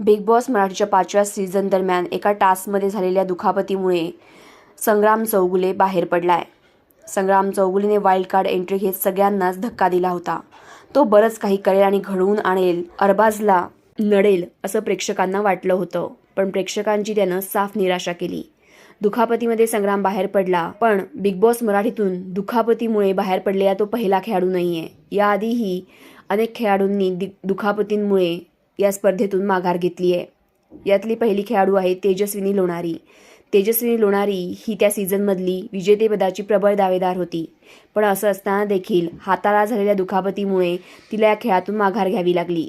Big boss मराठीच्या पाचव्या season दरम्यान एका टास्कमध्ये झालेल्या दुखापतीमुळे संग्राम चौगुले बाहेर पडलाय. संग्राम चौगुलेने वाईल्ड कार्ड एंट्री घेत सगळ्यांनाच धक्का दिला होता. तो बरंच काही करेल आणि घडवून आणेल अरबाजला लढेल असं प्रेक्षकांना वाटलं होतं. पण प्रेक्षकांची त्यानं साफ निराशा केली. दुखापतीमध्ये संग्राम बाहेर पडला पण बिग बॉस मराठीतून दुखापतीमुळे बाहेर पडलेला तो पहिला खेळाडू नाहीये. याआधीही अनेक खेळाडूंनी दि दुखापतींमुळे या स्पर्धेतून माघार घेतली आहे यातली पहिली खेळाडू आहे तेजस्विनी लोणारी. तेजस्विनी लोणारी ही त्या सीझनमधली विजेतेपदाची प्रबळ दावेदार होती. पण असं असताना देखील हाताला झालेल्या दुखापतीमुळे तिला या खेळातून माघार घ्यावी लागली.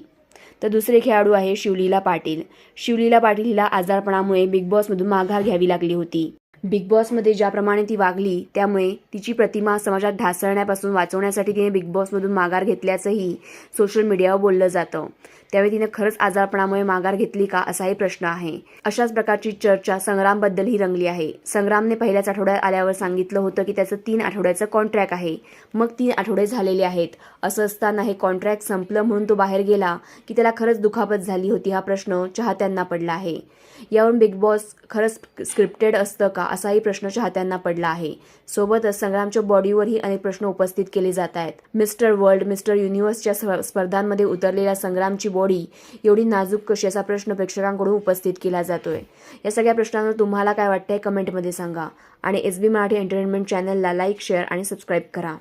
तर दुसरे खेळाडू आहे शिवलीला पाटील. शिवलीला पाटील हिला आजारपणामुळे बिग बॉसमधून माघार घ्यावी लागली होती. बिग बॉसमध्ये ज्याप्रमाणे ती वागली त्यामुळे तिची प्रतिमा समाजात ढासळण्यापासून वाचवण्यासाठी तिने बिग बॉसमधून माघार घेतल्याचंही सोशल मीडियावर बोललं जातं. त्यावेळी तिने खरंच आजारपणामुळे माघार घेतली का असाही प्रश्न आहे. अशाच प्रकारची चर्चा संग्रामबद्दलही रंगली आहे. संग्रामने पहिल्याच आठवड्यात आल्यावर सांगितलं होतं की त्याचं तीन आठवड्याचं कॉन्ट्रॅक्ट आहे. मग तीन आठवडे झालेले आहेत. असं असताना हे कॉन्ट्रॅक्ट संपलं म्हणून तो बाहेर गेला की त्याला खरंच दुखापत झाली होती हा प्रश्न चाहत्यांना पडला आहे. यावरून बिग बॉस खरंच स्क्रिप्टेड असतं का? असाही प्रश्न चाहत्यांना पडला आहे. सोबतच संग्रामच्या बॉडीवरही अनेक प्रश्न उपस्थित केले जात आहेत. मिस्टर वर्ल्ड मिस्टर युनिव्हर्सच्या स्प- स्पर्धांमध्ये उतरलेल्या संग्रामची बॉडी एवढी नाजूक कशी असा प्रश्न प्रेक्षकांकडून उपस्थित केला जातोय? या सगळ्या प्रश्नांवर तुम्हाला काय वाटतंय कमेंटमध्ये सांगा. आणि एस बी मराठी एंटरटेनमेंट चॅनलला लाईक शेअर आणि सबस्क्राईब करा.